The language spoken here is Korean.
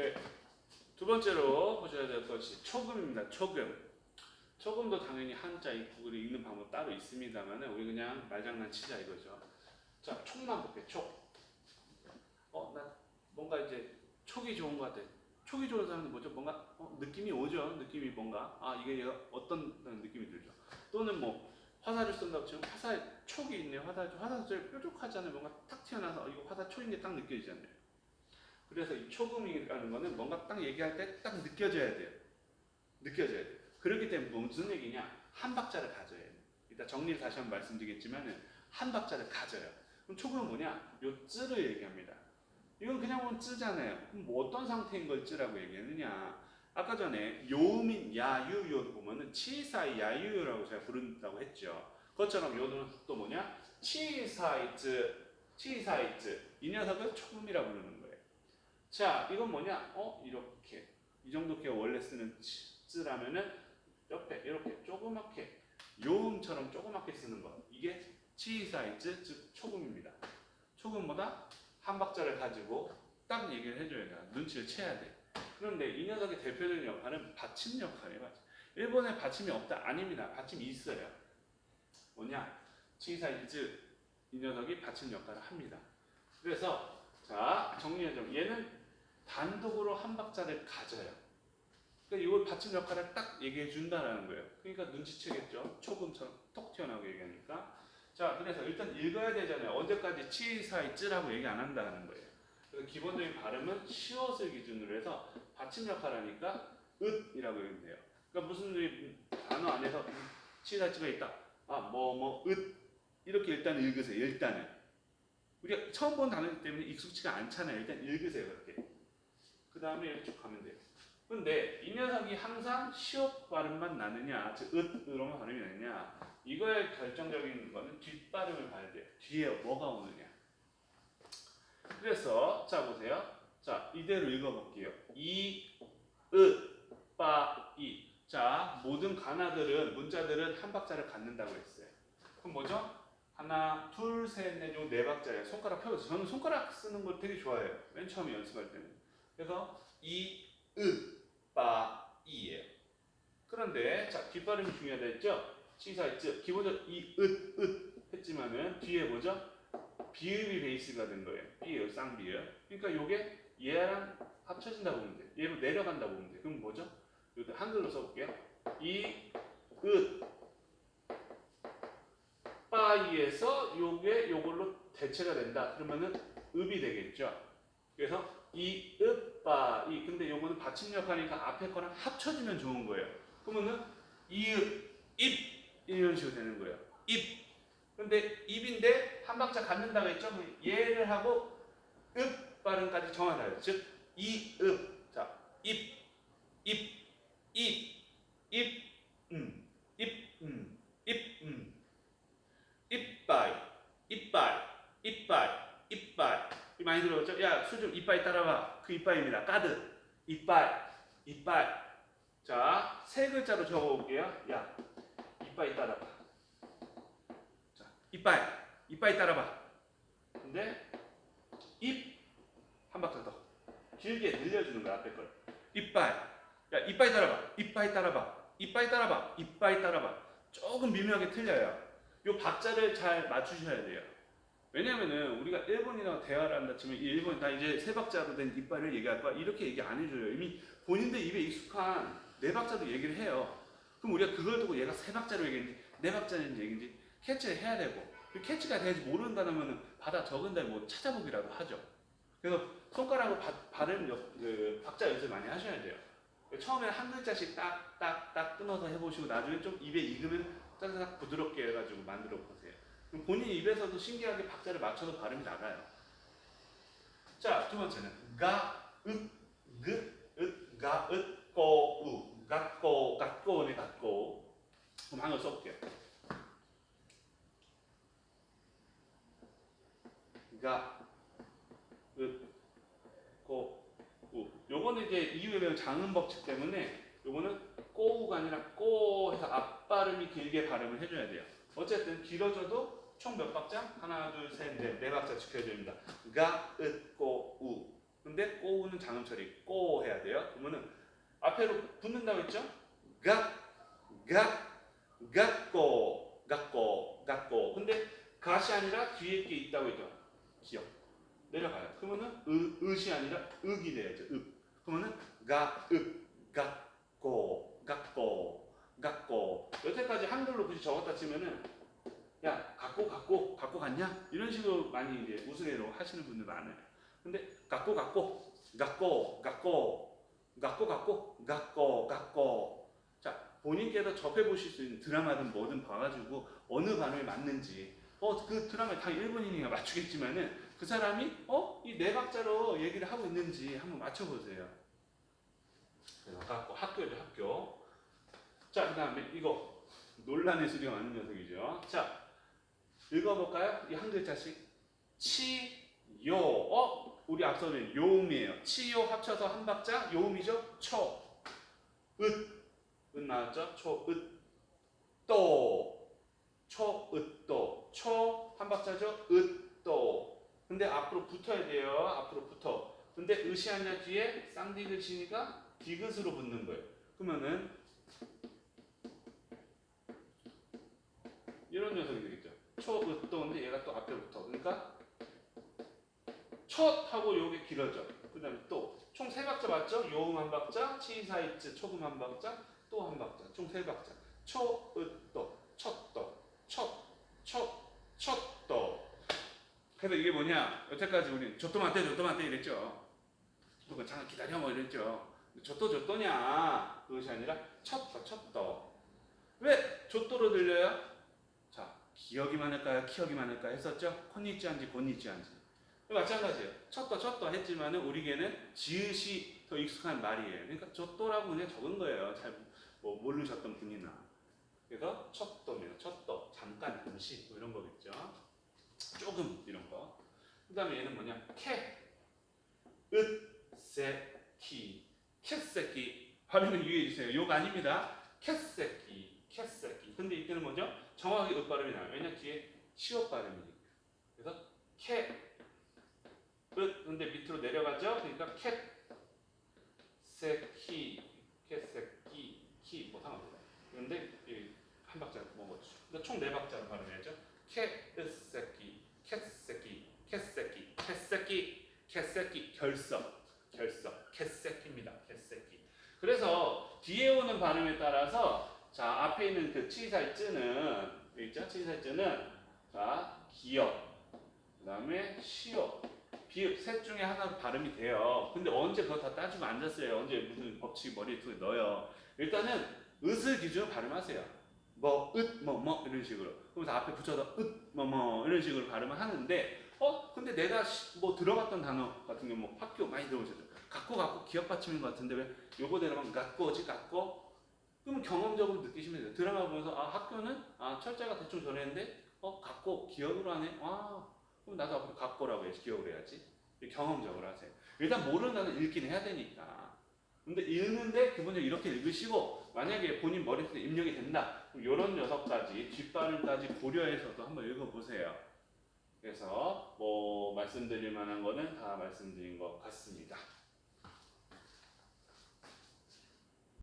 네. 두 번째로 보셔야 될 것이 초금입니다. 초금. 초금도 당연히 한자 이 구글을 읽는 방법 따로 있습니다만 우리 그냥 말장난 치자 이거죠. 자, 촉만 볼게. 촉. 어, 나 뭔가 이제 촉이 좋은 것 같아. 촉이 좋은 사람은 뭐죠? 뭔가 어, 느낌이 오죠. 느낌이 뭔가 아 이게 어떤 느낌이 들죠. 또는 뭐 화살을 쏜다고 치면 화살 촉이 있네요. 화살 화살을 뾰족하잖아요. 뭔가 탁 튀어나와서 어, 이거 화살 촉인 게 딱 느껴지잖아요. 그래서 이 초금이라는 거는 뭔가 딱 얘기할 때 딱 느껴져야 돼요. 느껴져야 돼요. 그렇기 때문에 무슨 얘기냐? 한 박자를 가져야 돼요. 이따 정리를 다시 한번 말씀드리겠지만은 한 박자를 가져요. 그럼 초금은 뭐냐? 요 쯔를 얘기합니다. 이건 그냥 보면 쯔잖아요. 그럼 뭐 어떤 상태인 걸 쯔라고 얘기하느냐? 아까 전에 요음인 야유요도 보면은 치사이 야유요라고 제가 부른다고 했죠. 그것처럼 요는 또 뭐냐? 치사이쯔, 치사이쯔. 이 녀석을 초금이라고 부르는 거예요. 자, 이건 뭐냐? 어, 이렇게. 이 정도 게 원래 쓰는 쯔라면은 옆에 이렇게 조그맣게 요음처럼 조그맣게 쓰는 것. 이게 치사이즈 즉 초금입니다. 초금보다 한 박자를 가지고 딱 얘기를 해줘야 돼. 눈치를 채야 돼. 그런데 이 녀석의 대표적인 역할은 받침 역할이에요. 일본에 받침이 없다? 아닙니다. 받침이 있어요. 뭐냐? 치사이즈 이 녀석이 받침 역할을 합니다. 그래서 자 정리하자면 얘는 단독으로 한 박자를 가져요. 그러니까 이걸 받침 역할을 딱 얘기해 준다라는 거예요. 그러니까 눈치채겠죠. 초금처럼 톡 튀어나오게 얘기하니까. 자, 그래서 일단 읽어야 되잖아요. 언제까지 치사이즈라고 얘기 안 한다는 거예요. 그래서 기본적인 발음은 시옷을 기준으로 해서 받침 역할 하니까 읒이라고 읽으면 돼요. 그러니까 무슨 이 단어 안에서 치사이즈가 있다. 아, 뭐, 뭐, 읒. 이렇게 일단 읽으세요. 일단은. 우리가 처음 본 단어이기 때문에 익숙치가 않잖아요. 일단 읽으세요. 그렇게. 그 다음에 이렇게 쭉 가면 돼요. 근데 이 녀석이 항상 시옷 발음만 나느냐, 즉 읒으로만 발음이 나느냐, 이거의 결정적인 거는 뒷발음을 봐야 돼요. 뒤에 뭐가 오느냐. 그래서 자 보세요. 자 이대로 읽어볼게요. 이, 으, 빠, 이. 자 모든 가나들은 문자들은 한 박자를 갖는다고 했어요. 그럼 뭐죠? 하나, 둘, 셋, 넷, 요네 박자예요. 손가락 펴서 저는 손가락 쓰는 걸 되게 좋아해요. 맨 처음에 연습할 때는. 그래서 이, 으, 빠, 이예요. 그런데 자 뒷발음이 중요하다 했죠? 치사이즈 기본적으로 이, 으, 으 했지만은 뒤에 뭐죠? 비읍이 베이스가 된 거예요. 비읍, 쌍비읍. 그러니까 요게 얘랑 합쳐진다고 보면 돼. 얘로 내려간다고 보면 돼. 그럼 뭐죠? 여기 한글로 써볼게요. 이, 으, 빠이에서 요게 요걸로 대체가 된다. 그러면은 읍이 되겠죠. 그래서 이, 읍, 빠, 이. 근데 요거는 받침 역할이니까 앞에 거랑 합쳐지면 좋은 거예요. 그러면은 이, 읍, 입 이런 식으로 되는 거예요. 입. 근데 입인데 한 박자 갖는다고 했죠? 얘를 하고 읍 발음까지 정하다. 즉, 이, 읍. 자, 입, 입, 입, 입, 음, 입, 음, 입, 음. 이빨, 이빨, 이빨, 이빨. 이 많이 들어봤죠? 야, 술 좀 이빨 따라와. 그 이빨입니다. 까드. 이빨, 이빨. 자, 세 글자로 적어볼게요. 야, 이빨 따라봐. 자, 이빨, 이빨 따라봐. 근데 입한 박자 더. 길게 늘려주는 거야 앞에 걸. 이빨. 야, 이빨 따라봐. 이빨 따라봐. 이빨 따라봐. 이빨 따라봐. 조금 미묘하게 틀려요. 요 박자를 잘 맞추셔야 돼요. 왜냐면은 우리가 일본이랑 대화를 한다 치면 이 일본 나 이제 세 박자로 된 이빨을 얘기할 거야 이렇게 얘기 안 해줘요. 이미 본인들 입에 익숙한 네 박자도 얘기를 해요. 그럼 우리가 그걸 두고 얘가 세 박자로 얘기했는지 네 박자인지 얘기인지 캐치를 해야 되고 그 캐치가 되지 모른다면은 받아 적은다 뭐 찾아보기라도 하죠. 그래서 손가락으로 바, 발음 역, 그 박자 연습 많이 하셔야 돼요. 처음에 한 글자씩 딱 딱딱 끊어서 해보시고 나중에 좀 입에 익으면 짜자작 부드럽게 해가지고 만들어 보세요. 본인 입에서도 신기하게 박자를 맞춰서 발음이 나가요. 자, 두 번째는 가, 윽, 그, 윽, 가, 윽, 꼬, 우, 갓꼬, 갓꼬네, 갓꼬. 그럼 한번 써볼게요. 가, 윽, 꼬, 우. 요거는 이제 이유에 배운 장음 법칙 때문에 요거는 꼬우가 아니라 꼬 해서 앞발음이 길게 발음을 해줘야 돼요. 어쨌든 길어져도 총 몇 박자? 하나, 둘, 셋, 넷, 네 박자 지켜야 됩니다. 가, 읒, 꼬, 우. 근데 꼬, 꼬는 장음 처리 꼬 해야 돼요. 그러면은 앞에로 붙는다고 했죠? 가, 가, 갖고, 갖고, 갖고. 근데 갓이 아니라 뒤에 게 있다고 했죠. 기억. 내려가요. 그러면은 으, 으시 아니라 윽이 돼야죠. 윽. 그러면은 가, 윽, 갖고, 갖고, 갖고. 여태까지 한글로 굳이 적었다 치면은 야, 갖고, 갖고, 갖고 갔냐? 이런 식으로 많이 이제 우스개로 하시는 분들 많아요. 근데 갖고, 갖고, 갖고, 갖고, 갖고, 갖고, 갖고, 갖고. 자, 본인께서 접해 보실 수 있는 드라마든 뭐든 봐가지고 어느 반응이 맞는지 어, 그 드라마에 다 일본인이가 맞추겠지만은 그 사람이 어? 이 내각자로 얘기를 하고 있는지 한번 맞춰보세요. 그래서 갖고 학교죠, 학교. 자, 그 다음에 이거 논란의 수리가 많은 녀석이죠. 자, 읽어볼까요? 이 한 글자씩. 치, 요. 어? 우리 앞서는 요음이에요. 치, 요 합쳐서 한 박자 요음이죠. 초, 읒. 읒 나왔죠? 초, 읒. 또. 초, 읒, 또. 초, 한 박자죠? 읒, 또. 근데 앞으로 붙어야 돼요. 앞으로 붙어. 근데 으시 아니라 뒤에 쌍디귿이니까 디귿으로 붙는 거예요. 그러면은 이런 녀석이. 초, 읒, 또인데 얘가 또 앞에 붙어. 그러니까 첫 하고 요게 길어져. 그 다음에 또 총 세 박자 맞죠? 요음 한 박자, 치사이츠 초금 한 박자, 또 한 박자. 총 세 박자. 초, 읒, 또, 첫, 또, 첫, 첫, 첫, 또. 그래서 이게 뭐냐? 여태까지 우리 조또만떼 조또만떼 이랬죠. 그거 잠깐 기다려 뭐 이랬죠. 조또 조또냐? 그것이 아니라 쳤도 쳤도. 왜 조또로 들려요? 자, 기억이 많을까요? 키억이 많을까요? 했었죠? 콘니찌한지 곤니찌한지. 마찬가지예요. 쳤도 쳤도 했지만은 우리 개는 지읒이 더 익숙한 말이에요. 그러니까 조또라고 그냥 적은 거예요. 잘 뭐 모르셨던 분이나. 그래서 쳤도면 쳤도 잠깐 잠시 뭐 이런 거겠죠. 조금 이런 거. 그 다음에 얘는 뭐냐? 캐, 읒, 세, 키, 캐새끼 발음을 유의해 주세요. 욕 아닙니다. 캐새끼, 캐새끼. 근데 이때는 뭐죠? 정확하게 읒 발음이 나와요. 왜냐 뒤에 시옷 발음이니까. 그래서 캐, 읒. 근데 밑으로 내려가죠. 그러니까 캐, 새끼, 캐새끼, 키, 뭐 상관없어요. 그런데 이한 박자 먹었죠. 그러니까 총 네 박자로 발음해야죠. 캐새끼, 캐새끼, 캐새끼, 캐새끼, 캐새끼, 결석, 결석, 캐새끼입니다. 캐새끼. 그래서 뒤에 오는 발음에 따라서 자 앞에 있는 그 치살쯔는 있죠? 치살쯔는 자 기역, 그 다음에 시역, 비읍 셋 중에 하나 발음이 돼요. 근데 언제 그거 다 따지고 앉았어요? 언제 무슨 법칙 머리에 넣어요? 일단은 으을 기준으로 발음하세요. 뭐, 읒, 뭐, 뭐, 이런 식으로. 그러면서 앞에 붙여서 읒, 뭐, 뭐, 이런 식으로 발음을 하는데, 어? 근데 내가 시- 뭐 들어갔던 단어 같은 경우, 뭐 학교 많이 들어보셨죠? 갖고, 갖고, 기억 받침인 것 같은데, 왜 요거 대로만 갖고지, 갖고? 그러면 경험적으로 느끼시면 돼요. 드라마 보면서, 아, 학교는, 아, 철자가 대충 저랬는데, 어, 갖고, 기억으로 하네? 아, 그럼 나도 앞으로 갖고라고 해야지, 기억을 해야지. 경험적으로 하세요. 일단 모르는 단어 읽긴 해야 되니까. 근데 읽는데 기본적으로 이렇게 읽으시고 만약에 본인 머릿속에 입력이 된다. 그럼 이런 녀석 까지 뒷발음까지 고려해서도 한번 읽어보세요. 그래서 뭐 말씀드릴 만한 거는 다 말씀드린 것 같습니다.